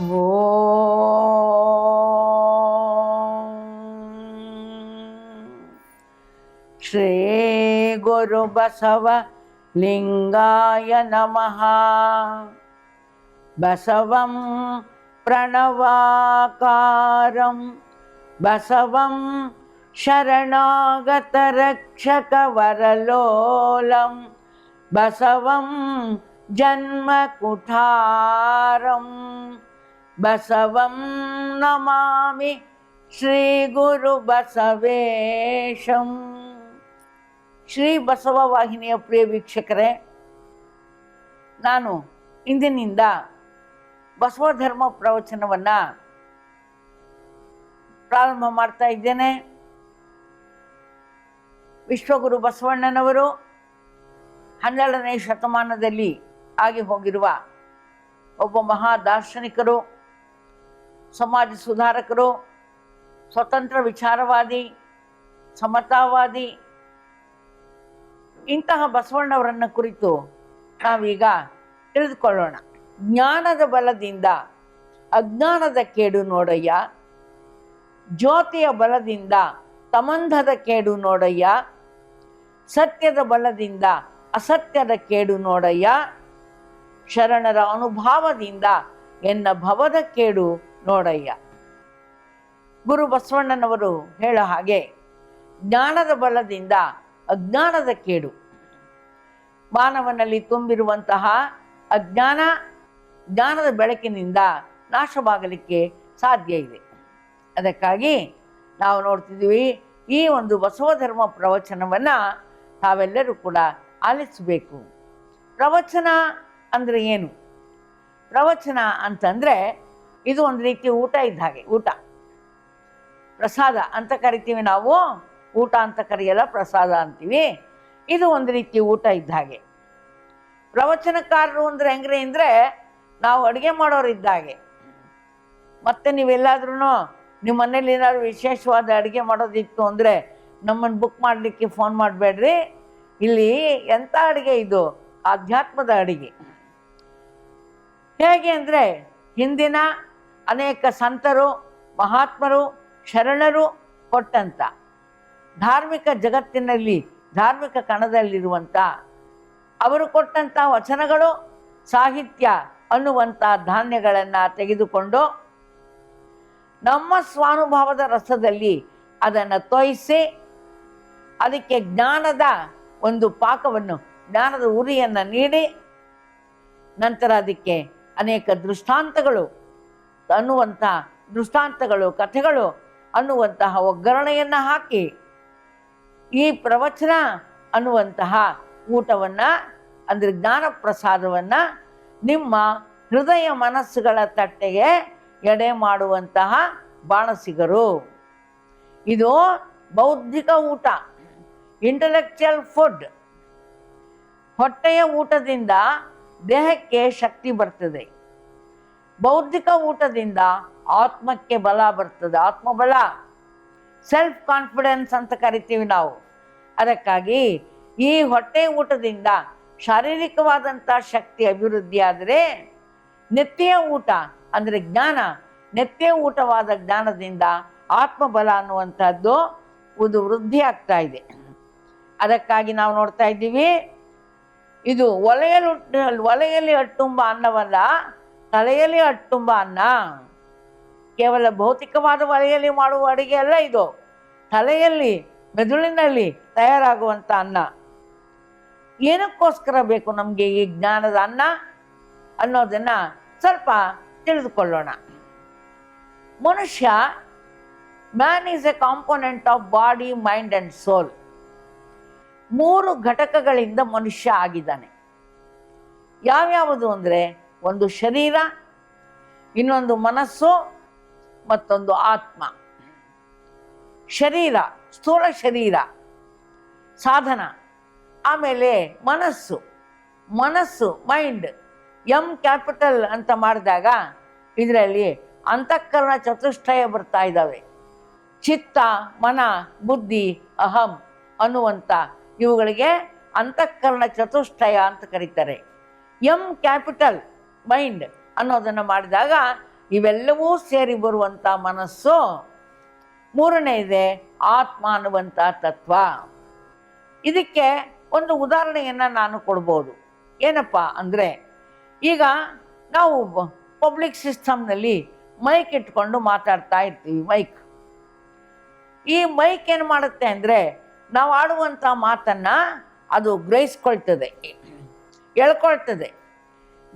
श्रीगुरुबसव लिङ्गाय नमः। बसवं प्रणवाकारं। बसवं शरणागतरक्षकवरलोलं बसवं जन्मकुठारम्। ಬಸವಂ ನಮಾಮಿ ಶ್ರೀ ಗುರು ಬಸವೇಶಂ ಶ್ರೀ ಬಸವ ವಾಹಿನಿಯ ಪ್ರಿಯ ವೀಕ್ಷಕರೇ, ನಾನು ಇಂದಿನಿಂದ ಬಸವ ಧರ್ಮ ಪ್ರವಚನವನ್ನು ಪ್ರಾರಂಭ ಮಾಡ್ತಾ ಇದ್ದೇನೆ. ವಿಶ್ವಗುರು ಬಸವಣ್ಣನವರು ಹನ್ನೆರಡನೇ ಶತಮಾನದಲ್ಲಿ ಆಗಿ ಹೋಗಿರುವ ಒಬ್ಬ ಮಹಾ ದಾರ್ಶನಿಕರು. ಸಮಾಜ ಸುಧಾರಕರು, ಸ್ವತಂತ್ರ ವಿಚಾರವಾದಿ, ಸಮತಾವಾದಿ, ಇಂತಹ ಬಸವಣ್ಣವರನ್ನು ಕುರಿತು ನಾವೀಗ ತಿಳಿದುಕೊಳ್ಳೋಣ. ಜ್ಞಾನದ ಬಲದಿಂದ ಅಜ್ಞಾನದ ಕೇಡು ನೋಡಯ್ಯ, ಜ್ಯೋತಿಯ ಬಲದಿಂದ ತಮಂಧದ ಕೇಡು ನೋಡಯ್ಯ, ಸತ್ಯದ ಬಲದಿಂದ ಅಸತ್ಯದ ಕೇಡು ನೋಡಯ್ಯ, ಶರಣರ ಅನುಭಾವದಿಂದ ಎನ್ನ ಭವದ ಕೇಡು ನೋಡಯ್ಯ. ಗುರು ಬಸವಣ್ಣನವರು ಹೇಳೋ ಹಾಗೆ ಜ್ಞಾನದ ಬಲದಿಂದ ಅಜ್ಞಾನದ ಕೇಡು. ಮಾನವನಲ್ಲಿ ತುಂಬಿರುವಂತಹ ಅಜ್ಞಾನ ಜ್ಞಾನದ ಬೆಳಕಿನಿಂದ ನಾಶವಾಗಲಿಕ್ಕೆ ಸಾಧ್ಯ ಇದೆ. ಅದಕ್ಕಾಗಿ ನಾವು ನೋಡ್ತಿದ್ದೀವಿ ಈ ಒಂದು ಬಸವ ಧರ್ಮ ಪ್ರವಚನವನ್ನು ತಾವೆಲ್ಲರೂ ಕೂಡ ಆಲಿಸಬೇಕು. ಪ್ರವಚನ ಅಂದರೆ ಏನು? ಪ್ರವಚನ ಅಂತಂದರೆ ಇದು ಒಂದು ರೀತಿ ಊಟ ಇದ್ದ ಹಾಗೆ, ಊಟ. ಪ್ರಸಾದ ಅಂತ ಕರಿತೀವಿ ನಾವು. ಊಟ ಅಂತ ಕರೆಯಲ್ಲ, ಪ್ರಸಾದ ಅಂತೀವಿ. ಇದು ಒಂದು ರೀತಿ ಊಟ ಇದ್ದ ಹಾಗೆ. ಪ್ರವಚನಕಾರರು ಅಂದರೆ ಹೆಂಗ್ರೆ ಅಂದರೆ, ನಾವು ಅಡುಗೆ ಮಾಡೋರು ಇದ್ದ ಹಾಗೆ. ಮತ್ತೆ ನೀವೆಲ್ಲಾದ್ರೂ ನಿಮ್ಮ ಮನೇಲಿ ಏನಾದರೂ ವಿಶೇಷವಾದ ಅಡುಗೆ ಮಾಡೋದಿತ್ತು ಅಂದರೆ ನಮ್ಮನ್ನು ಬುಕ್ ಮಾಡಲಿಕ್ಕೆ ಫೋನ್ ಮಾಡಬೇಡ್ರಿ. ಇಲ್ಲಿ ಎಂಥ ಅಡುಗೆ ಇದು? ಆಧ್ಯಾತ್ಮದ ಅಡುಗೆ. ಹೇಗೆ ಅಂದರೆ, ಹಿಂದಿನ ಅನೇಕ ಸಂತರು, ಮಹಾತ್ಮರು, ಶರಣರು ಕೊಟ್ಟಂಥ ಧಾರ್ಮಿಕ ಜಗತ್ತಿನಲ್ಲಿ, ಧಾರ್ಮಿಕ ಕಣದಲ್ಲಿರುವಂಥ ಅವರು ಕೊಟ್ಟಂಥ ವಚನಗಳು, ಸಾಹಿತ್ಯ ಅನ್ನುವಂಥ ಧಾನ್ಯಗಳನ್ನು ತೆಗೆದುಕೊಂಡು ನಮ್ಮ ಸ್ವಾನುಭವದ ರಸದಲ್ಲಿ ಅದನ್ನು ತೋಯಿಸಿ, ಅದಕ್ಕೆ ಜ್ಞಾನದ ಒಂದು ಪಾಕವನ್ನು, ಜ್ಞಾನದ ಉರಿಯನ್ನು ನೀಡಿ, ನಂತರ ಅದಕ್ಕೆ ಅನೇಕ ದೃಷ್ಟಾಂತಗಳು ಅನ್ನುವಂಥ ದೃಷ್ಟಾಂತಗಳು, ಕಥೆಗಳು ಅನ್ನುವಂತಹ ಒಗ್ಗರಣೆಯನ್ನು ಹಾಕಿ ಈ ಪ್ರವಚನ ಅನ್ನುವಂತಹ ಊಟವನ್ನು ಅಂದರೆ ಜ್ಞಾನ ಪ್ರಸಾದವನ್ನು ನಿಮ್ಮ ಹೃದಯ ಮನಸ್ಸುಗಳ ತಟ್ಟೆಗೆ ಎಡೆ ಮಾಡುವಂತಹ ಬಾಣಸಿಗರು. ಇದು ಬೌದ್ಧಿಕ ಊಟ ಇಂಟಲೆಕ್ಚುಯಲ್ ಫುಡ್ ಹೊಟ್ಟೆಯ ಊಟದಿಂದ ದೇಹಕ್ಕೆ ಶಕ್ತಿ ಬರ್ತದೆ. ಬೌದ್ಧಿಕ ಊಟದಿಂದ ಆತ್ಮಕ್ಕೆ ಬಲ ಬರ್ತದೆ. ಆತ್ಮಬಲ ಸೆಲ್ಫ್ ಕಾನ್ಫಿಡೆನ್ಸ್ ಅಂತ ಕರಿತೀವಿ ನಾವು. ಅದಕ್ಕಾಗಿ ಈ ಹೊಟ್ಟೆ ಊಟದಿಂದ ಶಾರೀರಿಕವಾದಂಥ ಶಕ್ತಿ ಅಭಿವೃದ್ಧಿ ಆದರೆ ಊಟ ಅಂದರೆ ಜ್ಞಾನ, ನಿತ್ಯ ಊಟವಾದ ಜ್ಞಾನದಿಂದ ಆತ್ಮಬಲ ಅನ್ನುವಂಥದ್ದು ಒಂದು ವೃದ್ಧಿ ಆಗ್ತಾ ಇದೆ. ಅದಕ್ಕಾಗಿ ನಾವು ನೋಡ್ತಾ ಇದ್ದೀವಿ, ಇದು ಒಲೆಯಲ್ಲಿ ಒಲೆಯಲ್ಲಿ ಅಟ್ಟುಂಬ ಅನ್ನವಲ್ಲ ತಲೆಯಲ್ಲಿ ಅಟ್ಟುಂಬ ಅನ್ನ. ಕೇವಲ ಭೌತಿಕವಾದ ಒಲೆಯಲ್ಲಿ ಮಾಡುವ ಅಡುಗೆ ಅಲ್ಲ ಇದು. ತಲೆಯಲ್ಲಿ, ಮೆದುಳಿನಲ್ಲಿ ತಯಾರಾಗುವಂಥ ಅನ್ನ. ಏನಕ್ಕೋಸ್ಕರ ಬೇಕು ನಮಗೆ ಈ ಜ್ಞಾನದ ಅನ್ನ ಅನ್ನೋದನ್ನು ಸ್ವಲ್ಪ ತಿಳಿದುಕೊಳ್ಳೋಣ. ಮನುಷ್ಯ man is a component of body mind and soul ಮೂರು ಘಟಕಗಳಿಂದ ಮನುಷ್ಯ ಆಗಿದ್ದಾನೆ. ಯಾವ್ಯಾವುದು ಅಂದರೆ ಒಂದು ಶರೀರ, ಇನ್ನೊಂದು ಮನಸ್ಸು, ಮತ್ತೊಂದು ಆತ್ಮ. ಶರೀರ, ಸ್ಥೂಲ ಶರೀರ, ಸಾಧನ, ಆಮೇಲೆ ಮನಸ್ಸು. ಮನಸ್ಸು ಮೈಂಡ್ ಎಂ ಕ್ಯಾಪಿಟಲ್ ಅಂತ ಮಾಡಿದಾಗ ಇದರಲ್ಲಿ ಅಂತಃಕರಣ ಚತುಷ್ಟಯ ಬರ್ತಾ ಇದ್ದಾವೆ. ಚಿತ್ತ, ಮನ, ಬುದ್ಧಿ, ಅಹಂ ಅನ್ನುವಂಥ ಇವುಗಳಿಗೆ ಅಂತಃಕರಣ ಚತುಷ್ಟಯ ಅಂತ ಕರೀತಾರೆ. ಎಂ ಕ್ಯಾಪಿಟಲ್ ಮೈಂಡ್ ಅನ್ನೋದನ್ನು ಮಾಡಿದಾಗ ಇವೆಲ್ಲವೂ ಸೇರಿ ಬರುವಂಥ ಮನಸ್ಸು ಮೂರನೇ ಇದೆ ಆತ್ಮ ಅನ್ನುವಂಥ ತತ್ವ. ಇದಕ್ಕೆ ಒಂದು ಉದಾಹರಣೆಯನ್ನು ನಾನು ಕೊಡ್ಬೋದು. ಏನಪ್ಪ ಅಂದರೆ ಈಗ ನಾವು ಪಬ್ಲಿಕ್ ಸಿಸ್ಟಮ್ನಲ್ಲಿ ಮೈಕ್ ಇಟ್ಕೊಂಡು ಮಾತಾಡ್ತಾ ಇರ್ತೀವಿ ಮೈಕ್ ಈ ಮೈಕ್ ಏನು ಮಾಡುತ್ತೆ ಅಂದರೆ ನಾವು ಆಡುವಂಥ ಮಾತನ್ನು ಅದು ಗ್ರಹಿಸ್ಕೊಳ್ತದೆ ಎಳ್ಕೊಳ್ತದೆ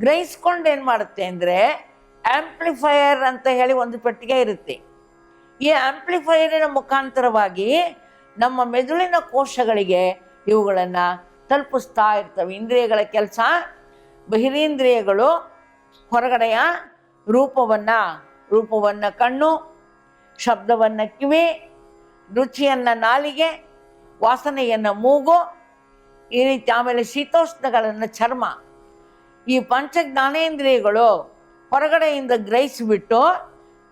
ಗ್ರಹಿಸ್ಕೊಂಡು ಏನು ಮಾಡುತ್ತೆ ಅಂದರೆ ಆಂಪ್ಲಿಫೈಯರ್ ಅಂತ ಹೇಳಿ ಒಂದು ಪೆಟ್ಟಿಗೆ ಇರುತ್ತೆ. ಈ ಆಂಪ್ಲಿಫೈಯರಿನ ಮುಖಾಂತರವಾಗಿ ನಮ್ಮ ಮೆದುಳಿನ ಕೋಶಗಳಿಗೆ ಇವುಗಳನ್ನು ತಲುಪಿಸ್ತಾ ಇರ್ತವೆ. ಇಂದ್ರಿಯಗಳ ಕೆಲಸ, ಬಹಿರೇಂದ್ರಿಯಗಳು, ಹೊರಗಡೆಯ ರೂಪವನ್ನು ರೂಪವನ್ನು ಕಣ್ಣು, ಶಬ್ದವನ್ನು ಕಿವಿ, ರುಚಿಯನ್ನು ನಾಲಿಗೆ, ವಾಸನೆಯನ್ನು ಮೂಗು, ಈ ರೀತಿ ಆಮೇಲೆ ಶೀತೋಷ್ಣಗಳನ್ನು ಚರ್ಮ. ಈ ಪಂಚ ಜ್ಞಾನೇಂದ್ರಿಯಗಳು ಹೊರಗಡೆಯಿಂದ ಗ್ರಹಿಸಿಬಿಟ್ಟು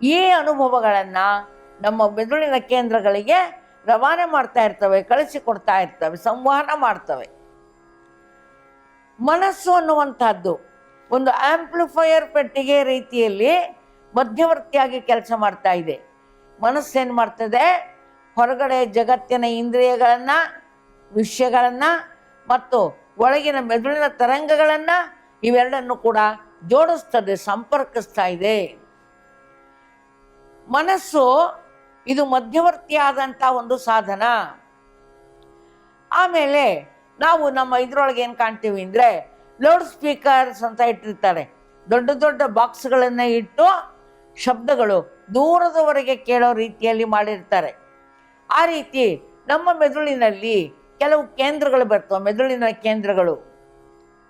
ಈ ಅನುಭವಗಳನ್ನು ನಮ್ಮ ಮೆದುಳಿನ ಕೇಂದ್ರಗಳಿಗೆ ರವಾನೆ ಮಾಡ್ತಾ ಇರ್ತವೆ, ಕಳಿಸಿಕೊಡ್ತಾ ಇರ್ತವೆ, ಸಂವಹನ ಮಾಡ್ತವೆ. ಮನಸ್ಸು ಅನ್ನುವಂಥದ್ದು, ಒಂದು ಆಂಪ್ಲಿಫೈಯರ್ ಪೆಟ್ಟಿಗೆ ರೀತಿಯಲ್ಲಿ ಮಧ್ಯವರ್ತಿಯಾಗಿ ಕೆಲಸ ಮಾಡ್ತಾ ಇದೆ. ಮನಸ್ಸೇನು ಮಾಡ್ತದೆ? ಹೊರಗಡೆ ಜಗತ್ತಿನ ಇಂದ್ರಿಯಗಳನ್ನು, ವಿಷಯಗಳನ್ನು ಮತ್ತು ಒಳಗಿನ ಮೆದುಳಿನ ತರಂಗಗಳನ್ನು ಇವೆರಡನ್ನು ಕೂಡ ಜೋಡಿಸ್ತದೆ, ಸಂಪರ್ಕಿಸ್ತಾ ಇದೆ. ಮನಸ್ಸು ಇದು ಮಧ್ಯವರ್ತಿಯಾದಂಥ ಒಂದು ಸಾಧನ. ಆಮೇಲೆ ನಾವು ನಮ್ಮ ಇದ್ರೊಳಗೆ ಏನು ಕಾಣ್ತೀವಿ ಅಂದರೆ ಲೌಡ್ ಸ್ಪೀಕರ್ಸ್ ಅಂತ ಇಟ್ಟಿರ್ತಾರೆ. ದೊಡ್ಡ ದೊಡ್ಡ ಬಾಕ್ಸ್ಗಳನ್ನು ಇಟ್ಟು ಶಬ್ದಗಳು ದೂರದವರೆಗೆ ಕೇಳೋ ರೀತಿಯಲ್ಲಿ ಮಾಡಿರ್ತಾರೆ. ಆ ರೀತಿ ನಮ್ಮ ಮೆದುಳಿನಲ್ಲಿ ಕೆಲವು ಕೇಂದ್ರಗಳು ಬರ್ತವೆ, ಮೆದುಳಿನ ಕೇಂದ್ರಗಳು.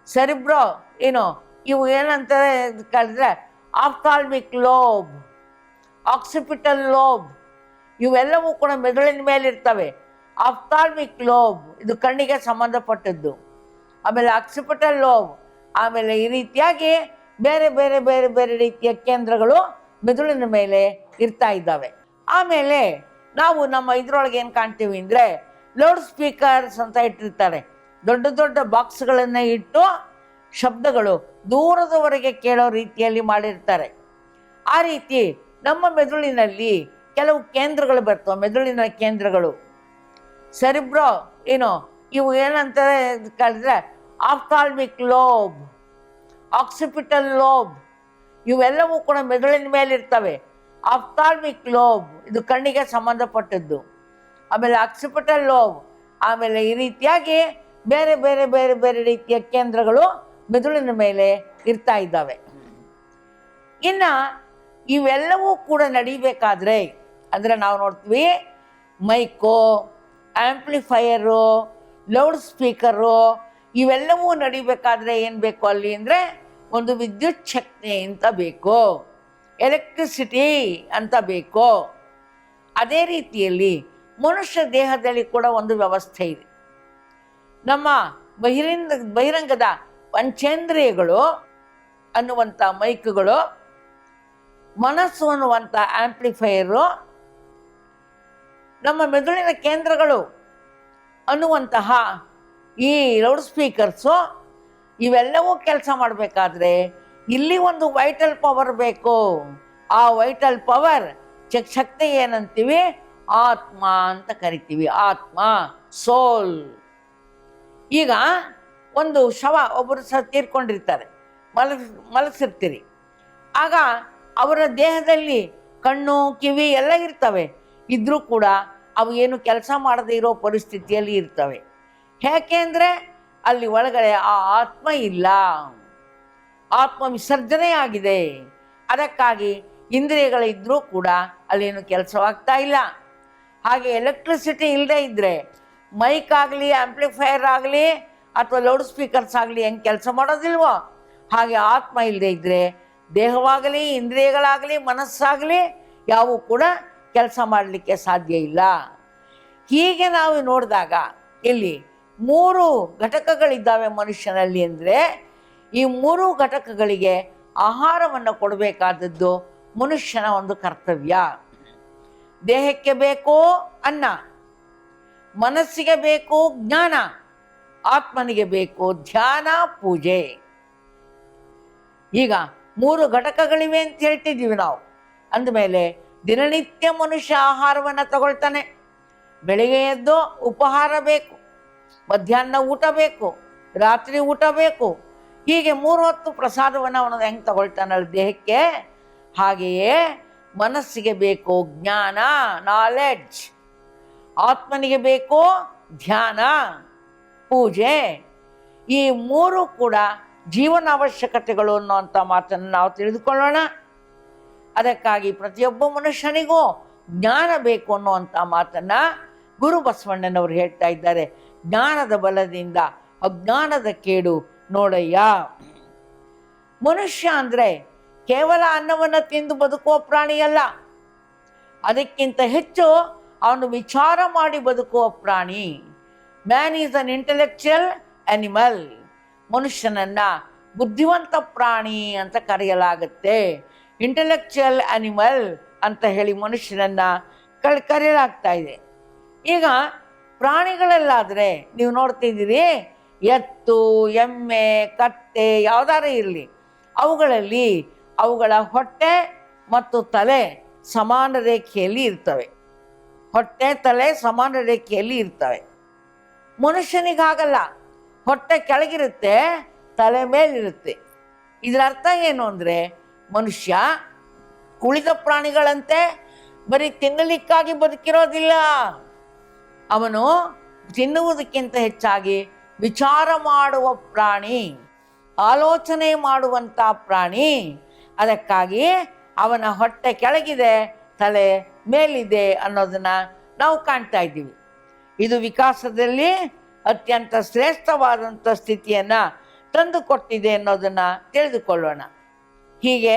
ಸರಿಬ್ರೋ ಏನು, ಇವು ಏನಂತಾರೆ ಕಳೆದ್ರೆ ಆಫ್ಥಾಲ್ಮಿಕ್ ಲೋಬ್ ಆಕ್ಸಿಪಿಟಲ್ ಲೋಬ್ ಇವೆಲ್ಲವೂ ಕೂಡ ಮೆದುಳಿನ ಮೇಲೆ ಇರ್ತವೆ. ಆಫ್ತಾಲ್ಮಿಕ್ ಲೋಬ್ ಇದು ಕಣ್ಣಿಗೆ ಸಂಬಂಧಪಟ್ಟದ್ದು. ಆಮೇಲೆ ಆಕ್ಸಿಪಿಟಲ್ ಲೋಬ್ ಆಮೇಲೆ ಈ ರೀತಿಯಾಗಿ ಬೇರೆ ಬೇರೆ ಬೇರೆ ಬೇರೆ ರೀತಿಯ ಕೇಂದ್ರಗಳು ಮೆದುಳಿನ ಮೇಲೆ ಇರ್ತಾ ಇದ್ದಾವೆ. ಆಮೇಲೆ ನಾವು ನಮ್ಮ ಇದ್ರೊಳಗೆ ಏನು ಕಾಣ್ತೀವಿ ಅಂದರೆ, ಲೌಡ್ ಸ್ಪೀಕರ್ಸ್ ಅಂತ ಇಟ್ಟಿರ್ತಾರೆ. ದೊಡ್ಡ ದೊಡ್ಡ ಬಾಕ್ಸ್ಗಳನ್ನು ಇಟ್ಟು ಶಬ್ದಗಳು ದೂರದವರೆಗೆ ಕೇಳೋ ರೀತಿಯಲ್ಲಿ ಮಾಡಿರ್ತಾರೆ. ಆ ರೀತಿ ನಮ್ಮ ಮೆದುಳಿನಲ್ಲಿ ಕೆಲವು ಕೇಂದ್ರಗಳು ಬರ್ತವೆ, ಮೆದುಳಿನ ಕೇಂದ್ರಗಳು. ಸರಿಬ್ರೋ ಏನು, ಇವು ಏನಂತಾರೆ ಕೇಳಿದ್ರೆ ಆಫ್ಥಾಲ್ಮಿಕ್ ಲೋಬ್, ಆಕ್ಸಿಪಿಟಲ್ ಲೋಬ್, ಇವೆಲ್ಲವೂ ಕೂಡ ಮೆದುಳಿನ ಮೇಲಿರ್ತವೆ ಆಫ್ತಾಲ್ಮಿಕ್ ಲೋಬ್, ಇದು ಕಣ್ಣಿಗೆ ಸಂಬಂಧಪಟ್ಟದ್ದು. ಆಮೇಲೆ ಆಕ್ಸಿಪಿಟಲ್ ಲೋಬ್, ಆಮೇಲೆ ಈ ರೀತಿಯಾಗಿ ಬೇರೆ ಬೇರೆ ಬೇರೆ ಬೇರೆ ರೀತಿಯ ಕೇಂದ್ರಗಳು ಮೆದುಳಿನ ಮೇಲೆ ಇರ್ತಾ ಇದ್ದಾವೆ. ಇನ್ನು ಇವೆಲ್ಲವೂ ಕೂಡ ನಡಿಬೇಕಾದ್ರೆ, ಅಂದರೆ ನಾವು ನೋಡ್ತೀವಿ, ಮೈಕು ಆ್ಯಂಪ್ಲಿಫೈಯರು ಲೌಡ್ ಸ್ಪೀಕರು, ಇವೆಲ್ಲವೂ ನಡಿಬೇಕಾದ್ರೆ ಏನು ಬೇಕು ಅಲ್ಲಿ ಅಂದರೆ ಒಂದು ವಿದ್ಯುತ್ ಶಕ್ತಿ ಅಂತ ಬೇಕು. ಎಲೆಕ್ಟ್ರಿಸಿಟಿ ಅಂತ ಬೇಕು. ಅದೇ ರೀತಿಯಲ್ಲಿ ಮನುಷ್ಯ ದೇಹದಲ್ಲಿ ಕೂಡ ಒಂದು ವ್ಯವಸ್ಥೆ ಇದೆ. ನಮ್ಮ ಬಹಿರಂಗ, ಬಹಿರಂಗದ ಪಂಚೇಂದ್ರಿಯಗಳು ಅನ್ನುವಂಥ ಮೈಕ್ಗಳು, ಮನಸ್ಸು ಅನ್ನುವಂಥ ಆ್ಯಂಪ್ಲಿಫೈಯರು ನಮ್ಮ ಮೆದುಳಿನ ಕೇಂದ್ರಗಳು ಅನ್ನುವಂತಹ ಈ ಲೌಡ್ ಸ್ಪೀಕರ್ಸು ಇವೆಲ್ಲವೂ ಕೆಲಸ ಮಾಡಬೇಕಾದ್ರೆ ಇಲ್ಲಿ ಒಂದು ವೈಟಲ್ ಪವರ್ ಬೇಕು. ಆ ವೈಟಲ್ ಪವರ್ ಚಕ್ ಶಕ್ತಿ ಏನಂತೀವಿ? ಆತ್ಮ ಅಂತ ಕರಿತೀವಿ. ಆತ್ಮ, ಸೋಲ್. ಈಗ ಒಂದು ಶವ ಒಬ್ಬರು ಸಹ ತೀರ್ಕೊಂಡಿರ್ತಾರೆ. ಮಲಗ್, ಮಲಗಿಸಿರ್ತೀರಿ. ಆಗ ಅವರ ದೇಹದಲ್ಲಿ ಕಣ್ಣು, ಕಿವಿ ಎಲ್ಲ ಇರ್ತವೆ. ಇದ್ದರೂ ಕೂಡ ಅವು ಏನು ಕೆಲಸ ಮಾಡದೇ ಇರೋ ಪರಿಸ್ಥಿತಿಯಲ್ಲಿ ಇರ್ತವೆ. ಯಾಕೆ ಅಂದರೆ ಅಲ್ಲಿ ಒಳಗಡೆ ಆ ಆತ್ಮ ಇಲ್ಲ. ಆತ್ಮ ವಿಸರ್ಜನೆ ಆಗಿದೆ. ಅದಕ್ಕಾಗಿ ಇಂದ್ರಿಯಗಳಿದ್ರೂ ಕೂಡ ಅಲ್ಲೇನು ಕೆಲಸವಾಗ್ತಾ ಇಲ್ಲ. ಹಾಗೆ ಎಲೆಕ್ಟ್ರಿಸಿಟಿ ಇಲ್ಲದೆ ಇದ್ದರೆ ಮೈಕ್ ಆಗಲಿ ಆಂಪ್ಲಿಫೈಯರ್ ಆಗಲಿ, ಅಥವಾ ಲೌಡ್ ಸ್ಪೀಕರ್ಸ್ ಆಗಲಿ ಹೆಂಗೆ ಕೆಲಸ ಮಾಡೋದಿಲ್ವೋ? ಹಾಗೆ ಆತ್ಮ ಇಲ್ಲದೆ ಇದ್ದರೆ ದೇಹವಾಗಲಿ, ಇಂದ್ರಿಯಗಳಾಗಲಿ, ಮನಸ್ಸಾಗಲಿ ಯಾವೂ ಕೂಡ ಕೆಲಸ ಮಾಡಲಿಕ್ಕೆ ಸಾಧ್ಯ ಇಲ್ಲ. ಹೀಗೆ ನಾವು ನೋಡಿದಾಗ, ಇಲ್ಲಿ ಮೂರು ಘಟಕಗಳಿದ್ದಾವೆ ಮನುಷ್ಯನಲ್ಲಿ ಅಂದರೆ, ಈ ಮೂರು ಘಟಕಗಳಿಗೆ ಆಹಾರವನ್ನು ಕೊಡಬೇಕಾದದ್ದು ಮನುಷ್ಯನ ಒಂದು ಕರ್ತವ್ಯ. ದೇಹಕ್ಕೆ ಬೇಕೋ ಅನ್ನ. ಮನಸ್ಸಿಗೆ ಬೇಕು ಜ್ಞಾನ, ಆತ್ಮನಿಗೆ ಬೇಕು ಧ್ಯಾನ, ಪೂಜೆ. ಈಗ ಮೂರು ಘಟಕಗಳಿವೆ ಅಂತ ಹೇಳ್ತಿದ್ದೀವಿ ನಾವು. ಅಂದಮೇಲೆ ದಿನನಿತ್ಯ ಮನುಷ್ಯ ಆಹಾರವನ್ನು ತಗೊಳ್ತಾನೆ. ಬೆಳಿಗ್ಗೆ ಎದ್ದು ಉಪಹಾರ ಬೇಕು, ಮಧ್ಯಾಹ್ನ ಊಟ ಬೇಕು, ರಾತ್ರಿ ಊಟ ಬೇಕು. ಹೀಗೆ ಮೂರು ಹೊತ್ತು ಪ್ರಸಾದವನ್ನು ಅವನು ಹೆಂಗೆ ತಗೊಳ್ತಾನಲ್ಲ ದೇಹಕ್ಕೆ? ಹಾಗೆಯೇ ಮನಸ್ಸಿಗೆ ಬೇಕು ಜ್ಞಾನ ನಾಲೆಡ್ಜ್ ಆತ್ಮನಿಗೆ ಬೇಕು ಧ್ಯಾನ, ಪೂಜೆ. ಈ ಮೂರು ಕೂಡ ಜೀವನ ಅವಶ್ಯಕತೆಗಳು ಅನ್ನುವಂಥ ಮಾತನ್ನು ನಾವು ತಿಳಿದುಕೊಳ್ಳೋಣ. ಅದಕ್ಕಾಗಿ ಪ್ರತಿಯೊಬ್ಬ ಮನುಷ್ಯನಿಗೂ ಜ್ಞಾನ ಬೇಕು ಅನ್ನುವಂಥ ಮಾತನ್ನು ಗುರು ಬಸವಣ್ಣನವರು ಹೇಳ್ತಾ ಇದ್ದಾರೆ. ಜ್ಞಾನದ ಬಲದಿಂದ ಅಜ್ಞಾನದ ಕೇಡು ನೋಡಯ್ಯ. ಮನುಷ್ಯ ಅಂದರೆ ಕೇವಲ ಅನ್ನವನ್ನು ತಿಂದು ಬದುಕುವ ಪ್ರಾಣಿಯಲ್ಲ. ಅದಕ್ಕಿಂತ ಹೆಚ್ಚು ಅವನು ವಿಚಾರ ಮಾಡಿ ಬದುಕುವ ಪ್ರಾಣಿ. Man is an intellectual animal ಮನುಷ್ಯನನ್ನ ಬುದ್ಧಿವಂತ ಪ್ರಾಣಿ ಅಂತ ಕರೆಯಲಾಗುತ್ತೆ. ಇಂಟೆಲೆಕ್ಚುಯಲ್ ಅನಿಮಲ್ ಅಂತ ಹೇಳಿ ಮನುಷ್ಯನನ್ನ ಕರೆಯಲಾಗ್ತಾ ಇದೆ. ಈಗ ಪ್ರಾಣಿಗಳಲ್ಲಾದರೆ ನೀವು ನೋಡ್ತಿದ್ದೀರಿ ಎತ್ತು, ಎಮ್ಮೆ, ಕತ್ತೆ ಯಾವ್ದಾರು ಇರಲಿ, ಅವುಗಳಲ್ಲಿ ಅವುಗಳ ಹೊಟ್ಟೆ ಮತ್ತು ತಲೆ ಸಮಾನ ರೇಖೆಯಲ್ಲಿ ಇರ್ತವೆ. ಹೊಟ್ಟೆ ತಲೆ ಸಮಾನ ರೇಖೆಯಲ್ಲಿ ಇರ್ತವೆ. ಮನುಷ್ಯನಿಗಾಗಲ್ಲ, ಹೊಟ್ಟೆ ಕೆಳಗಿರುತ್ತೆ, ತಲೆ ಮೇಲಿರುತ್ತೆ. ಇದರ ಅರ್ಥ ಏನು ಅಂದರೆ, ಮನುಷ್ಯ ಉಳಿದ ಪ್ರಾಣಿಗಳಂತೆ ಬರೀ ತಿನ್ನಲಿಕ್ಕಾಗಿ ಬದುಕಿರೋದಿಲ್ಲ. ಅವನು ತಿನ್ನುವುದಕ್ಕಿಂತ ಹೆಚ್ಚಾಗಿ ವಿಚಾರ ಮಾಡುವ ಪ್ರಾಣಿ, ಆಲೋಚನೆ ಮಾಡುವಂಥ ಪ್ರಾಣಿ. ಅದಕ್ಕಾಗಿ ಅವನ ಹೊಟ್ಟೆ ಕೆಳಗಿದೆ, ತಲೆ ಮೇಲಿದೆ ಅನ್ನೋದನ್ನು ನಾವು ಕಾಣ್ತಾ ಇದ್ದೀವಿ. ಇದು ವಿಕಾಸದಲ್ಲಿ ಅತ್ಯಂತ ಶ್ರೇಷ್ಠವಾದಂಥ ಸ್ಥಿತಿಯನ್ನು ತಂದುಕೊಟ್ಟಿದೆ ಅನ್ನೋದನ್ನು ತಿಳಿದುಕೊಳ್ಳೋಣ. ಹೀಗೆ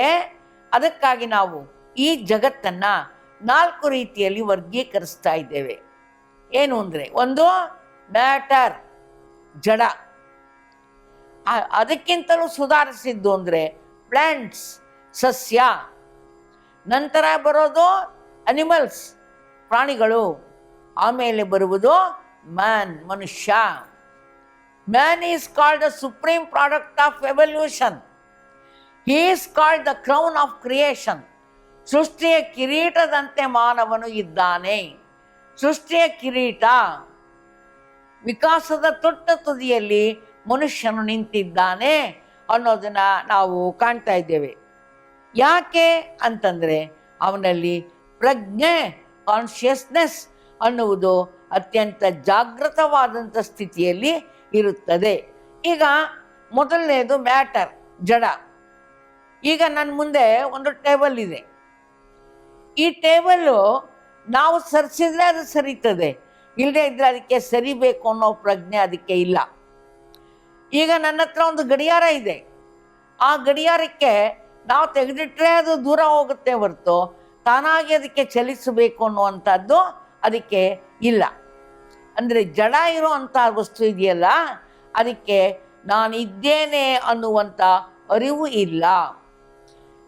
ಅದಕ್ಕಾಗಿ ನಾವು ಈ ಜಗತ್ತನ್ನು ನಾಲ್ಕು ರೀತಿಯಲ್ಲಿ ವರ್ಗೀಕರಿಸ್ತಾ ಇದ್ದೇವೆ. ಏನು ಅಂದರೆ ಒಂದು, ಮ್ಯಾಟರ್, ಜಡ. ಅದಕ್ಕಿಂತಲೂ ಸುಧಾರಿಸಿದ್ದು ಅಂದರೆ ಪ್ಲ್ಯಾಂಟ್ಸ್ ಸಸ್ಯ. ನಂತರ ಬರೋದು ಅನಿಮಲ್ಸ್ ಪ್ರಾಣಿಗಳು ಆಮೇಲೆ ಬರುವುದು ಮ್ಯಾನ್ ಮನುಷ್ಯ. Man is called the supreme product of evolution is called the crown of creation ಸೃಷ್ಟಿಯ ಕಿರೀಟದಂತೆ ಮಾನವನು ಇದ್ದಾನೆ. ಸೃಷ್ಟಿಯ ಕಿರೀಟ ವಿಕಾಸದ ತೊಟ್ಟ ತುದಿಯಲ್ಲಿ ಮನುಷ್ಯನು ನಿಂತಿದ್ದಾನೆ ಅನ್ನೋದನ್ನು ನಾವು ಕಾಣ್ತಾ ಇದ್ದೇವೆ. ಯಾಕೆ ಅಂತಂದರೆ ಅವನಲ್ಲಿ ಪ್ರಜ್ಞೆ ಕಾನ್ಷಿಯಸ್ನೆಸ್ ಅನ್ನುವುದು ಅತ್ಯಂತ ಜಾಗೃತವಾದಂಥ ಸ್ಥಿತಿಯಲ್ಲಿ ಇರುತ್ತದೆ. ಈಗ ಮೊದಲನೇದು ಮ್ಯಾಟರ್ ಜಡ. ಈಗ ನನ್ನ ಮುಂದೆ ಒಂದು ಟೇಬಲ್ ಇದೆ. ಈ ಟೇಬಲ್ಲು ನಾವು ಸರಿಸಿದ್ರೆ ಅದು ಸರಿತದೆ. ಇಲ್ಲದೆ ಇದ್ರೆ ಅದಕ್ಕೆ ಸರಿಬೇಕು ಅನ್ನೋ ಪ್ರಜ್ಞೆ ಅದಕ್ಕೆ ಇಲ್ಲ. ಈಗ ನನ್ನ ಹತ್ರ ಒಂದು ಗಡಿಯಾರ ಇದೆ. ಆ ಗಡಿಯಾರಕ್ಕೆ ನಾವು ತೆಗೆದಿಟ್ರೆ ಅದು ದೂರ ಹೋಗುತ್ತೆ ಹೊರತು ತಾನಾಗಿ ಅದಕ್ಕೆ ಚಲಿಸಬೇಕು ಅನ್ನುವಂಥದ್ದು ಅದಕ್ಕೆ ಇಲ್ಲ. ಅಂದರೆ ಜಡ ಇರುವಂಥ ವಸ್ತು ಇದೆಯಲ್ಲ, ಅದಕ್ಕೆ ನಾನು ಇದ್ದೇನೆ ಅನ್ನುವಂಥ ಅರಿವು ಇಲ್ಲ.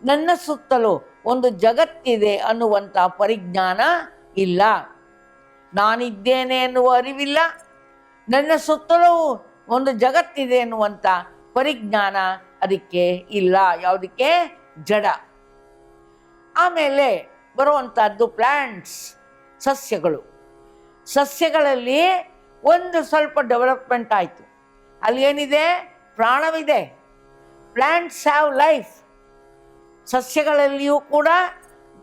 ನನ್ನ ಸುತ್ತಲೂ ಒಂದು ಜಗತ್ತಿದೆ ಅನ್ನುವಂಥ ಪರಿಜ್ಞಾನ ಇಲ್ಲ. ನಾನಿದ್ದೇನೆ ಎನ್ನುವ ಅರಿವಿಲ್ಲ. ನನ್ನ ಸುತ್ತಲೂ ಒಂದು ಜಗತ್ತಿದೆ ಎನ್ನುವಂಥ ಪರಿಜ್ಞಾನ ಅದಕ್ಕೆ ಇಲ್ಲ. ಯಾವುದಕ್ಕೆ? ಜಡ. ಆಮೇಲೆ ಬರುವಂಥದ್ದು ಪ್ಲ್ಯಾಂಟ್ಸ್ ಸಸ್ಯಗಳು. ಸಸ್ಯಗಳಲ್ಲಿ ಒಂದು ಸ್ವಲ್ಪ ಡೆವಲಪ್ಮೆಂಟ್ ಆಯಿತು. ಅಲ್ಲಿ ಏನಿದೆ? ಪ್ರಾಣವಿದೆ. ಪ್ಲ್ಯಾಂಟ್ಸ್ ಹ್ಯಾವ್ ಲೈಫ್ ಸಸ್ಯಗಳಲ್ಲಿಯೂ ಕೂಡ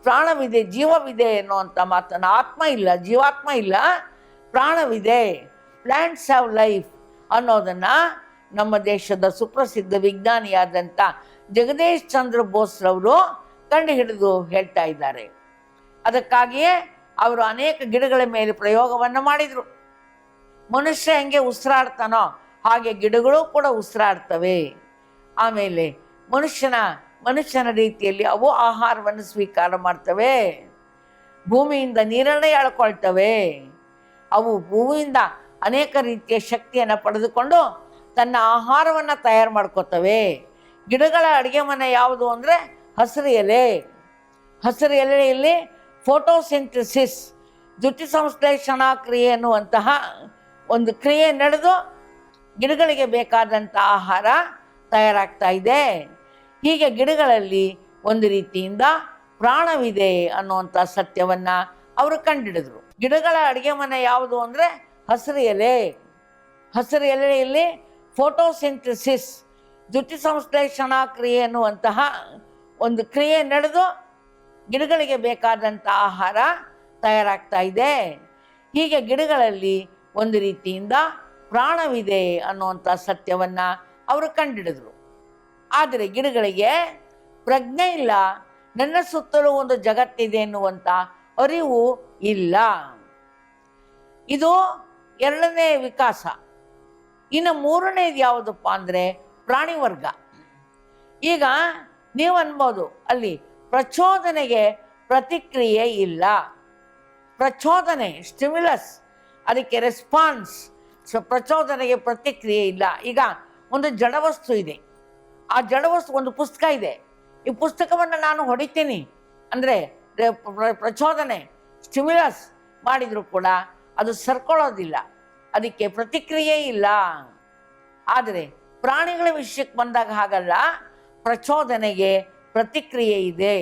ಪ್ರಾಣವಿದೆ, ಜೀವವಿದೆ ಅನ್ನುವಂಥ ಮಾತನ್ನು. ಆತ್ಮ ಇಲ್ಲ, ಜೀವಾತ್ಮ ಇಲ್ಲ, ಪ್ರಾಣವಿದೆ. ಪ್ಲ್ಯಾಂಟ್ಸ್ ಹ್ಯಾವ್ ಲೈಫ್ ಅನ್ನೋದನ್ನು ನಮ್ಮ ದೇಶದ ಸುಪ್ರಸಿದ್ಧ ವಿಜ್ಞಾನಿಯಾದಂಥ ಜಗದೀಶ್ ಚಂದ್ರ ಬೋಸ್ರವರು ಕಂಡು ಹಿಡಿದು ಹೇಳ್ತಾ ಇದ್ದಾರೆ. ಅದಕ್ಕಾಗಿಯೇ ಅವರು ಅನೇಕ ಗಿಡಗಳ ಮೇಲೆ ಪ್ರಯೋಗವನ್ನು ಮಾಡಿದರು. ಮನುಷ್ಯ ಹೆಂಗೆ ಉಸಿರಾಡ್ತಾನೋ ಹಾಗೆ ಗಿಡಗಳು ಕೂಡ ಉಸಿರಾಡ್ತವೆ. ಆಮೇಲೆ ಮನುಷ್ಯನ ಮನುಷ್ಯನ ರೀತಿಯಲ್ಲಿ ಅವು ಆಹಾರವನ್ನು ಸ್ವೀಕಾರ ಮಾಡ್ತವೆ. ಭೂಮಿಯಿಂದ ನೀರನ್ನೇ ಎಳ್ಕೊಳ್ತವೆ ಅವು ಭೂಮಿಯಿಂದ ಅನೇಕ ರೀತಿಯ ಶಕ್ತಿಯನ್ನು ಪಡೆದುಕೊಂಡು ತನ್ನ ಆಹಾರವನ್ನು ತಯಾರು ಮಾಡ್ಕೋತವೆ. ಗಿಡಗಳ ಅಡುಗೆ ಮನೆ ಯಾವುದು ಅಂದರೆ ಹಸಿರು ಎಲೆ. ಹಸಿರು ಎಲೆಯಲ್ಲಿ ಫೋಟೋಸಿಂಥಸಿಸ್ ದ್ಯುತಿ ಸಂಶ್ಲೇಷಣಾ ಕ್ರಿಯೆ ಎನ್ನುವಂತಹ ಒಂದು ಕ್ರಿಯೆ ನಡೆದು ಗಿಡಗಳಿಗೆ ಬೇಕಾದಂಥ ಆಹಾರ ತಯಾರಾಗ್ತಾ ಇದೆ. ಹೀಗೆ ಗಿಡಗಳಲ್ಲಿ ಒಂದು ರೀತಿಯಿಂದ ಪ್ರಾಣವಿದೆ ಅನ್ನುವಂಥ ಸತ್ಯವನ್ನು ಅವರು ಕಂಡಿಡಿದ್ರು. ಗಿಡಗಳ ಅಡುಗೆ ಮನೆ ಯಾವುದು ಅಂದರೆ ಹಸಿರು ಎಲೆ. ಹಸಿರು ಎಲೆಯಲ್ಲಿ ಫೋಟೋಸಿಂಥಸಿಸ್ ದ್ಯುತಿ ಸಂಶ್ಲೇಷಣಾ ಕ್ರಿಯೆ ಎನ್ನುವಂತಹ ಒಂದು ಕ್ರಿಯೆ ನಡೆದು ಗಿಡಗಳಿಗೆ ಬೇಕಾದಂಥ ಆಹಾರ ತಯಾರಾಗ್ತಾ ಇದೆ. ಹೀಗೆ ಗಿಡಗಳಲ್ಲಿ ಒಂದು ರೀತಿಯಿಂದ ಪ್ರಾಣವಿದೆ ಅನ್ನುವಂಥ ಸತ್ಯವನ್ನು ಅವರು ಕಂಡಿಡಿದ್ರು. ಆದರೆ ಗಿಡಗಳಿಗೆ ಪ್ರಜ್ಞೆ ಇಲ್ಲ, ನನ್ನ ಸುತ್ತಲೂ ಒಂದು ಜಗತ್ತಿದೆ ಎನ್ನುವಂಥ ಅರಿವು ಇಲ್ಲ. ಇದು ಎರಡನೇ ವಿಕಾಸ. ಇನ್ನು ಮೂರನೇದು ಯಾವುದಪ್ಪ ಅಂದರೆ ಪ್ರಾಣಿ ವರ್ಗ ಈಗ ನೀವು ಅನ್ಬೋದು ಅಲ್ಲಿ ಪ್ರಚೋದನೆಗೆ ಪ್ರತಿಕ್ರಿಯೆ ಇಲ್ಲ. ಪ್ರಚೋದನೆ ಸ್ಟಿಮ್ಯುಲಸ್ ಅದಕ್ಕೆ ರೆಸ್ಪಾನ್ಸ್ ಸೊ ಪ್ರಚೋದನೆಗೆ ಪ್ರತಿಕ್ರಿಯೆ ಇಲ್ಲ. ಈಗ ಒಂದು ಜಡವಸ್ತು ಇದೆ. ಆ ಜಡವಸ್ತು ಒಂದು ಪುಸ್ತಕ ಇದೆ. ಈ ಪುಸ್ತಕವನ್ನು ನಾನು ಹೊಡಿತೀನಿ. ಅಂದರೆ ಪ್ರಚೋದನೆ ಸ್ಟಿಮ್ಯುಲಸ್ ಮಾಡಿದರೂ ಕೂಡ ಅದು ಸರ್ಕೊಳ್ಳೋದಿಲ್ಲ. ಅದಕ್ಕೆ ಪ್ರತಿಕ್ರಿಯೆ ಇಲ್ಲ. ಆದರೆ, ಪ್ರಾಣಿಗಳ ವಿಷಯಕ್ಕೆ ಬಂದಾಗ ಹಾಗಲ್ಲ. ಪ್ರಚೋದನೆಗೆ ಪ್ರತಿಕ್ರಿಯೆ ಇದೆ.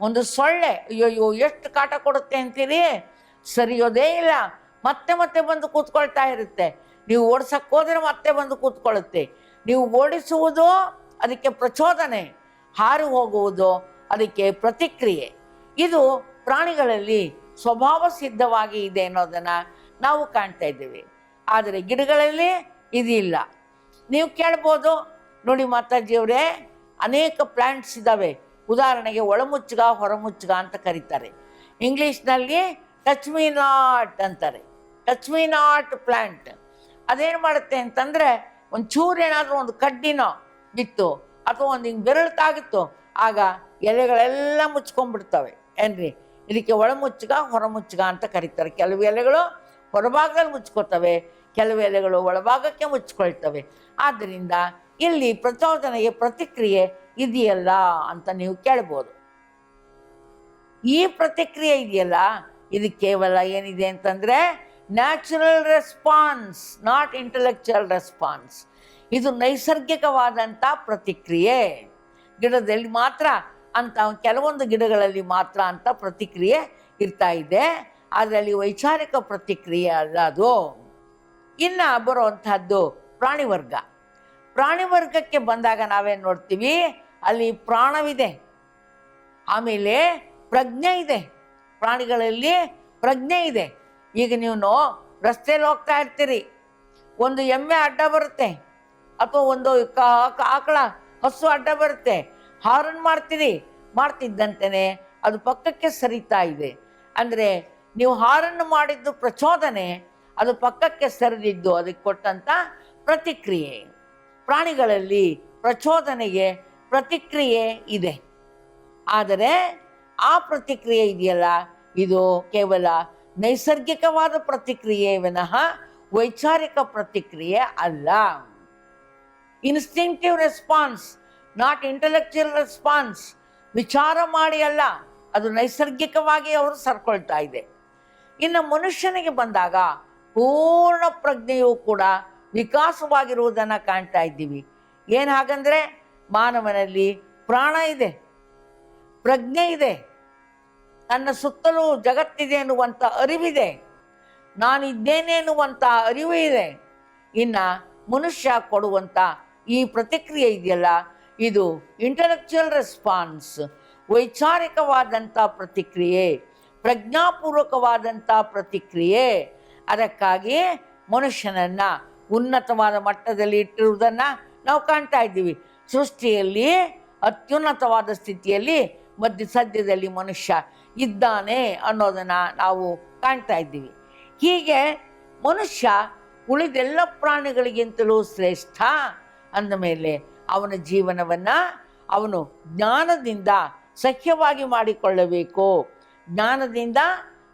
ಒಂದು ಸೊಳ್ಳೆ ಅಯ್ಯೋ ಎಷ್ಟು ಕಾಟ ಕೊಡುತ್ತೆ ಅಂತೀರಿ? ಸರಿಯೋದೇ ಇಲ್ಲ. ಮತ್ತೆ ಮತ್ತೆ ಬಂದು ಕೂತ್ಕೊಳ್ತಾ ಇರುತ್ತೆ. ನೀವು ಓಡಿಸಕ್ಕೆ ಹೋದ್ರೆ ಮತ್ತೆ ಬಂದು ಕೂತ್ಕೊಳ್ಳುತ್ತೆ. ನೀವು ಓಡಿಸುವುದು ಅದಕ್ಕೆ ಪ್ರಚೋದನೆ, ಹಾರಿ ಹೋಗುವುದು ಅದಕ್ಕೆ ಪ್ರತಿಕ್ರಿಯೆ. ಇದು ಪ್ರಾಣಿಗಳಲ್ಲಿ ಸ್ವಭಾವ ಸಿದ್ಧವಾಗಿ ಇದೆ ಅನ್ನೋದನ್ನು ನಾವು ಕಾಣ್ತಾ ಇದ್ದೀವಿ. ಆದರೆ ಗಿಡಗಳಲ್ಲಿ ಇದಿಲ್ಲ. ನೀವು ಕೇಳ್ಬೋದು, ನೋಡಿ ಮಾತಾಜಿಯವರೇ. ಅನೇಕ ಪ್ಲ್ಯಾಂಟ್ಸ್ ಇದ್ದಾವೆ ಉದಾಹರಣೆಗೆ ಒಳಮುಚ್ಚಗ, ಹೊರಮುಚ್ಚಗ ಅಂತ ಕರೀತಾರೆ. ಇಂಗ್ಲೀಷ್ನಲ್ಲಿ ಟಚ್ ಮೀ ನಾಟ್ ಅಂತಾರೆ. ಟಚ್ ಮೀ ನಾಟ್ ಪ್ಲ್ಯಾಂಟ್ ಅದೇನು ಮಾಡುತ್ತೆ ಅಂತಂದರೆ ಒಂಚೂರು ಏನಾದರೂ ಒಂದು ಕಡ್ಡಿನೋ ಬಿತ್ತು, ಅಥವಾ ಒಂದು ಹಿಂಗೆ ಬೆರಳು ತಾಗಿತ್ತು ಆಗ ಎಲೆಗಳೆಲ್ಲ ಮುಚ್ಕೊಂಡ್ಬಿಡ್ತವೆ. ಏನ್ರಿ? ಇದಕ್ಕೆ ಒಳಮುಚ್ಚಗ, ಹೊರಮುಚ್ಚಗ ಅಂತ ಕರೀತಾರೆ. ಕೆಲವು ಎಲೆಗಳು ಹೊರಭಾಗದಲ್ಲಿ ಮುಚ್ಕೋತವೆ, ಕೆಲವು ಎಲೆಗಳು ಒಳಭಾಗಕ್ಕೆ ಮುಚ್ಕೊಳ್ತವೆ. ಆದ್ದರಿಂದ ಇಲ್ಲಿ ಪ್ರಚೋದನೆಗೆ ಪ್ರತಿಕ್ರಿಯೆ ಇದೆಯಲ್ಲ ಅಂತ ನೀವು ಕೇಳ್ಬೋದು. ಈ ಪ್ರತಿಕ್ರಿಯೆ ಇದೆಯಲ್ಲ? ಇದು ಕೇವಲ ಏನಿದೆ ಅಂತಂದ್ರೆ natural response not intellectual response ಇದು ನೈಸರ್ಗಿಕವಾದಂಥ ಪ್ರತಿಕ್ರಿಯೆ. ಗಿಡದಲ್ಲಿ ಮಾತ್ರ ಅಂತ ಕೆಲವೊಂದು ಗಿಡಗಳಲ್ಲಿ ಮಾತ್ರ ಅಂತ ಪ್ರತಿಕ್ರಿಯೆ ಇರ್ತಾ ಇದೆ. ಅದರಲ್ಲಿ ವೈಚಾರಿಕ ಪ್ರತಿಕ್ರಿಯೆ ಅಲ್ಲ ಅದು. ಇನ್ನು ಬರುವಂತಹದ್ದು ಪ್ರಾಣಿ ವರ್ಗ ಪ್ರಾಣಿ ವರ್ಗಕ್ಕೆ ಬಂದಾಗ ನಾವೇನು ನೋಡ್ತೀವಿ? ಅಲ್ಲಿ ಪ್ರಾಣವಿದೆ. ಆಮೇಲೆ ಪ್ರಜ್ಞೆ ಇದೆ. ಪ್ರಾಣಿಗಳಲ್ಲಿ ಪ್ರಜ್ಞೆ ಇದೆ. ಈಗ ನೀವು ರಸ್ತೆಯಲ್ಲಿ ಹೋಗ್ತಾ ಇರ್ತೀರಿ. ಒಂದು ಎಮ್ಮೆ ಅಡ್ಡ ಬರುತ್ತೆ. ಅಥವಾ ಒಂದು ಆಕಳ, ಹಸು ಅಡ್ಡ ಬರುತ್ತೆ. ಹಾರನ್ ಮಾಡ್ತೀರಿ. ಮಾಡ್ತಿದ್ದಂತೆಯೇ ಅದು ಪಕ್ಕಕ್ಕೆ ಸರಿತಾ ಇದೆ. ಅಂದರೆ ನೀವು ಹಾರನ್ನು ಮಾಡಿದ್ದು ಪ್ರಚೋದನೆ, ಅದು ಪಕ್ಕಕ್ಕೆ ಸರಿದಿದ್ದು, ಅದಕ್ಕೆ ಕೊಟ್ಟಂಥ ಪ್ರತಿಕ್ರಿಯೆ. ಪ್ರಾಣಿಗಳಲ್ಲಿ ಪ್ರಚೋದನೆಗೆ ಪ್ರತಿಕ್ರಿಯೆ ಇದೆ. ಆದರೆ ಆ ಪ್ರತಿಕ್ರಿಯೆ ಇದೆಯಲ್ಲ? ಇದು ಕೇವಲ ನೈಸರ್ಗಿಕವಾದ ಪ್ರತಿಕ್ರಿಯೆ ವಿನಃ ವೈಚಾರಿಕ ಪ್ರತಿಕ್ರಿಯೆ ಅಲ್ಲ. Instinctive response not intellectual response ವಿಚಾರ ಮಾಡಿ ಅಲ್ಲ, ಅದು ನೈಸರ್ಗಿಕವಾಗಿ ಅವರು ಸರ್ಕೊಳ್ತಾ ಇದೆ. ಇನ್ನು ಮನುಷ್ಯನಿಗೆ ಬಂದಾಗ ಪೂರ್ಣ ಪ್ರಜ್ಞೆಯು ಕೂಡ ವಿಕಾಸವಾಗಿರುವುದನ್ನು ಕಾಣ್ತಾ ಇದ್ದೀವಿ. ಏನು ಹಾಗಂದರೆ ಮಾನವನಲ್ಲಿ ಪ್ರಾಣ ಇದೆ, ಪ್ರಜ್ಞೆ ಇದೆ, ನನ್ನ ಸುತ್ತಲೂ ಜಗತ್ತಿದೆ ಎನ್ನುವಂಥ ಅರಿವಿದೆ ನಾನಿದ್ದೇನೆ ಎನ್ನುವಂಥ ಅರಿವು ಇದೆ. ಇನ್ನು ಮನುಷ್ಯ ಕೊಡುವಂಥ ಈ ಪ್ರತಿಕ್ರಿಯೆ ಇದೆಯಲ್ಲ, ಇದು ಇಂಟಲೆಕ್ಚುಯಲ್ ರೆಸ್ಪಾನ್ಸ್ ವೈಚಾರಿಕವಾದಂಥ ಪ್ರತಿಕ್ರಿಯೆ ಪ್ರಜ್ಞಾಪೂರ್ವಕವಾದಂಥ ಪ್ರತಿಕ್ರಿಯೆ. ಅದಕ್ಕಾಗಿ ಮನುಷ್ಯನನ್ನ ಉನ್ನತವಾದ ಮಟ್ಟದಲ್ಲಿ ಇಟ್ಟಿರುವುದನ್ನು ನಾವು ಕಾಣ್ತಾ ಇದ್ದೀವಿ. ಸೃಷ್ಟಿಯಲ್ಲಿ, ಅತ್ಯುನ್ನತವಾದ ಸ್ಥಿತಿಯಲ್ಲಿ, ಮಧ್ಯ ಸದ್ಯದಲ್ಲಿ ಮನುಷ್ಯ ಇದ್ದಾನೆ ಅನ್ನೋದನ್ನು ನಾವು ಕಾಣ್ತಾ ಇದ್ದೀವಿ. ಹೀಗೆ ಮನುಷ್ಯ ಉಳಿದೆಲ್ಲ ಪ್ರಾಣಿಗಳಿಗಿಂತಲೂ ಶ್ರೇಷ್ಠ ಅಂದ ಮೇಲೆ ಅವನ ಜೀವನವನ್ನು ಅವನು ಜ್ಞಾನದಿಂದ ಸಖ್ಯವಾಗಿ ಮಾಡಿಕೊಳ್ಳಬೇಕು. ಜ್ಞಾನದಿಂದ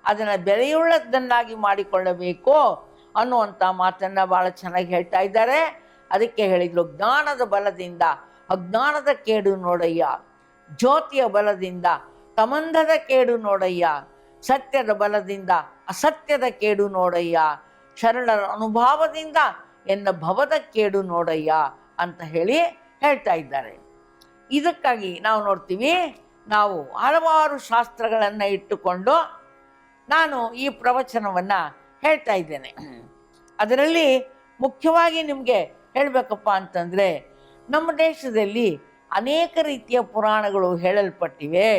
ಅದನ್ನು ಬೆಲೆಯುಳ್ಳದನ್ನಾಗಿ ಮಾಡಿಕೊಳ್ಳಬೇಕು. ಅನ್ನುವಂಥ ಮಾತನ್ನು ಭಾಳ ಚೆನ್ನಾಗಿ ಹೇಳ್ತಾ ಇದ್ದಾರೆ. ಅದಕ್ಕೆ ಹೇಳಿದ್ರು, ಜ್ಞಾನದ ಬಲದಿಂದ, ಅಜ್ಞಾನದ ಕೇಡು ನೋಡಯ್ಯ, ಜ್ಯೋತಿಯ ಬಲದಿಂದ ತಮಂಧದ ಕೇಡು ನೋಡಯ್ಯ, ಸತ್ಯದ ಬಲದಿಂದ, ಅಸತ್ಯದ ಕೇಡು ನೋಡಯ್ಯ, ಶರಣರ ಅನುಭಾವದಿಂದ ಎನ್ನ ಭವದ ಕೇಡು ನೋಡಯ್ಯ, ಅಂತ ಹೇಳಿ ಹೇಳ್ತಾ ಇದ್ದಾರೆ. ಇದಕ್ಕಾಗಿ ನಾವು ನೋಡ್ತೀವಿ, ನಾವು ಹಲವಾರು ಶಾಸ್ತ್ರಗಳನ್ನು ಇಟ್ಟುಕೊಂಡು ನಾನು ಈ ಪ್ರವಚನವನ್ನು ಹೇಳ್ತಾ ಇದ್ದೇನೆ. ಅದರಲ್ಲಿ ಮುಖ್ಯವಾಗಿ ನಿಮಗೆ ಹೇಳಬೇಕಪ್ಪ ಅಂತಂದರೆ ನಮ್ಮ ದೇಶದಲ್ಲಿ ಅನೇಕ ರೀತಿಯ ಪುರಾಣಗಳು ಹೇಳಲ್ಪಟ್ಟಿವೆ.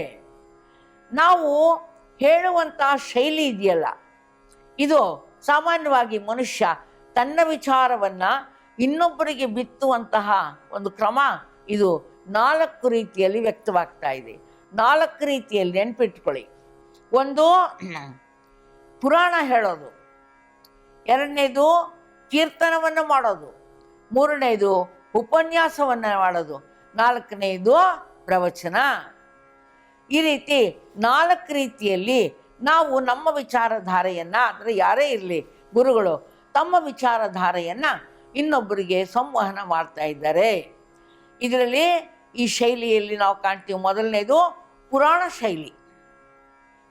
ನಾವು ಹೇಳುವಂಥ ಶೈಲಿ ಇದೆಯಲ್ಲ ಇದು ಸಾಮಾನ್ಯವಾಗಿ ಮನುಷ್ಯ ತನ್ನ ವಿಚಾರವನ್ನು ಇನ್ನೊಬ್ಬರಿಗೆ ಬಿತ್ತುವಂತಹ ಒಂದು ಕ್ರಮ ಇದು ನಾಲ್ಕು ರೀತಿಯಲ್ಲಿ ವ್ಯಕ್ತವಾಗ್ತಾ ಇದೆ. ನಾಲ್ಕು ರೀತಿಯಲ್ಲಿ ನೆನ್ಪಿಟ್ಕೊಳ್ಳಿ. ಒಂದು ಪುರಾಣ ಹೇಳೋದು. ಎರಡನೇದು ಕೀರ್ತನವನ್ನು ಮಾಡೋದು. ಮೂರನೇದು ಉಪನ್ಯಾಸವನ್ನು ಮಾಡೋದು. ನಾಲ್ಕನೇದು ಪ್ರವಚನ. ಈ ರೀತಿ ನಾಲ್ಕು ರೀತಿಯಲ್ಲಿ ನಾವು ನಮ್ಮ ವಿಚಾರಧಾರೆಯನ್ನು, ಅಂದರೆ ಯಾರೇ ಇರಲಿ ಗುರುಗಳು, ತಮ್ಮ ವಿಚಾರಧಾರೆಯನ್ನು ಇನ್ನೊಬ್ಬರಿಗೆ ಸಂವಹನ ಮಾಡ್ತಾ ಇದ್ದಾರೆ. ಇದರಲ್ಲಿ ಈ ಶೈಲಿಯಲ್ಲಿ ನಾವು ಕಾಣ್ತೀವಿ. ಮೊದಲನೇದು ಪುರಾಣ ಶೈಲಿ.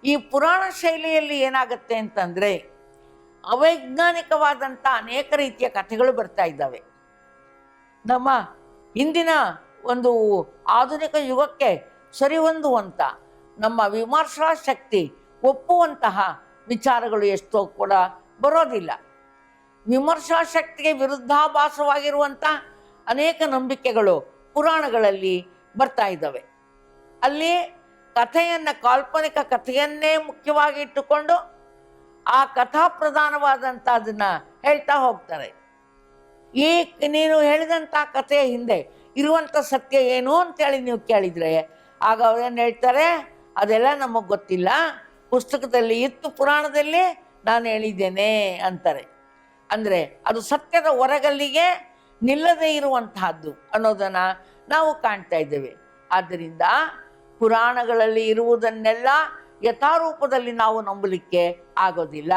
ಈ ಪುರಾಣ ಶೈಲಿಯಲ್ಲಿ ಏನಾಗುತ್ತೆ ಅಂತಂದರೆ ಅವೈಜ್ಞಾನಿಕವಾದಂಥ ಅನೇಕ ರೀತಿಯ ಕಥೆಗಳು ಬರ್ತಾ ಇದ್ದಾವೆ. ನಮ್ಮ ಇಂದಿನ ಒಂದು ಆಧುನಿಕ ಯುಗಕ್ಕೆ ಸರಿಹೊಂದುವಂಥ ನಮ್ಮ ವಿಮರ್ಶಾ ಶಕ್ತಿ ಒಪ್ಪುವಂತಹ ವಿಚಾರಗಳು ಎಷ್ಟೋ ಕೂಡ ಬರೋದಿಲ್ಲ. ವಿಮರ್ಶಾ ಶಕ್ತಿಗೆ ವಿರುದ್ಧಾಭಾಸವಾಗಿರುವಂಥ ಅನೇಕ ನಂಬಿಕೆಗಳು ಪುರಾಣಗಳಲ್ಲಿ ಬರ್ತಾ ಇದ್ದಾವೆ. ಅಲ್ಲಿ ಕಥೆಯನ್ನು ಕಾಲ್ಪನಿಕ ಕಥೆಯನ್ನೇ ಮುಖ್ಯವಾಗಿ ಇಟ್ಟುಕೊಂಡು ಆ ಕಥಾ ಪ್ರಧಾನವಾದಂಥ ಅದನ್ನು ಹೇಳ್ತಾ ಹೋಗ್ತಾರೆ. ಈ ನೀನು ಹೇಳಿದಂಥ ಕಥೆಯ ಹಿಂದೆ ಇರುವಂಥ ಸತ್ಯ ಏನು ಅಂತೇಳಿ ನೀವು ಕೇಳಿದರೆ, ಆಗ ಅವ್ರೇನು ಹೇಳ್ತಾರೆ, ಅದೆಲ್ಲ ನಮಗೆ ಗೊತ್ತಿಲ್ಲ, ಪುಸ್ತಕದಲ್ಲಿ ಇತ್ತು, ಪುರಾಣದಲ್ಲಿ ನಾನು ಹೇಳಿದ್ದೇನೆ ಅಂತಾರೆ. ಅಂದರೆ ಅದು ಸತ್ಯದ ಹೊರಗಲ್ಲಿಗೆ ನಿಲ್ಲದೇ ಇರುವಂತಹದ್ದು ಅನ್ನೋದನ್ನು ನಾವು ಕಾಣ್ತಾ ಇದ್ದೇವೆ. ಆದ್ದರಿಂದ ಪುರಾಣಗಳಲ್ಲಿ ಇರುವುದನ್ನೆಲ್ಲ ಯಥಾರೂಪದಲ್ಲಿ ನಾವು ನಂಬಲಿಕ್ಕೆ ಆಗೋದಿಲ್ಲ.